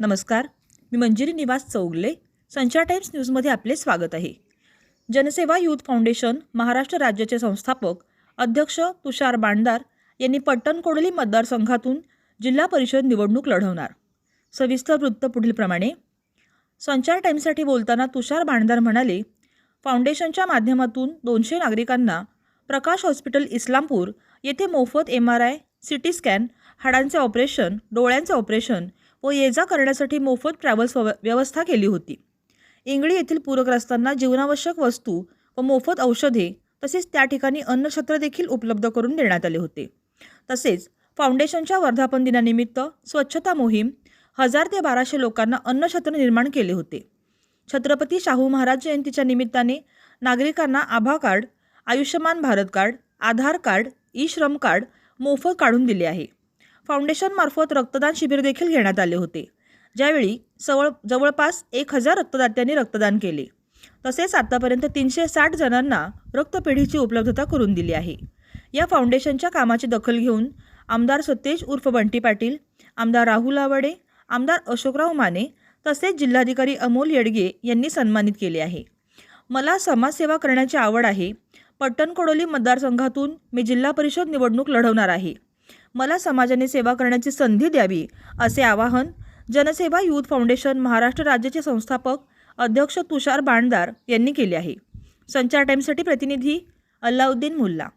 नमस्कार. मी मंजिरी निवास चौगले. संचार टाइम्स न्यूजमध्ये आपले स्वागत आहे. जनसेवा युथ फाउंडेशन महाराष्ट्र राज्याचे संस्थापक अध्यक्ष तुषार बांडदार यांनी पट्टणकोडली मतदारसंघातून जिल्हा परिषद निवडणूक लढवणार. सविस्तर वृत्त पुढीलप्रमाणे संचार टाईम्ससाठी बोलताना तुषार बांडदार म्हणाले फाउंडेशनच्या माध्यमातून दोनशे नागरिकांना प्रकाश हॉस्पिटल इस्लामपूर येथे मोफत M R I C T scan हाडांचे operation डोळ्यांचे ऑपरेशन व ये जा करण्यासाठी मोफत ट्रॅव्हल्स व्यवस्था केली होती. इंगळी येथील पूरग्रस्तांना जीवनावश्यक वस्तू व मोफत औषधे तसेच त्या ठिकाणी अन्नछत्र देखील उपलब्ध करून देण्यात आले होते. तसेच फाउंडेशनच्या वर्धापन दिनानिमित्त स्वच्छता मोहीम हजार ते बाराशे लोकांना अन्नछत्र निर्माण केले होते. छत्रपती शाहू महाराज जयंतीच्या निमित्ताने नागरिकांना आभा card Ayushman Bharat card Aadhaar card e Shram card मोफत काढून दिले आहे. फाउंडेशनमार्फत रक्तदान शिबिर देखील घेण्यात आले होते. ज्यावेळी सवळ जवळपास एक हजार रक्तदात्यांनी रक्तदान केले. तसेच आतापर्यंत तीनशे साठ जणांना रक्तपेढीची उपलब्धता करून दिली आहे. या फाउंडेशनच्या कामाची दखल घेऊन आमदार सतेज उर्फ बंटी पाटील आमदार राहुल आवाडे आमदार अशोकराव माने तसेच जिल्हाधिकारी अमोल येडगे यांनी सन्मानित केले आहे. मला समाजसेवा करण्याची आवड आहे. पट्टणकोडोली मतदारसंघातून मी जिल्हा परिषद निवडणूक लढवणार आहे. मला समाजाने सेवा करण्याची संधी द्यावी असे आवाहन जनसेवा यूथ फाउंडेशन महाराष्ट्र राज्याचे संस्थापक अध्यक्ष तुषार बाणदार यांनी केले आहे. संचार टाईमसाठी प्रतिनिधी अल्लाउद्दीन मुल्ला.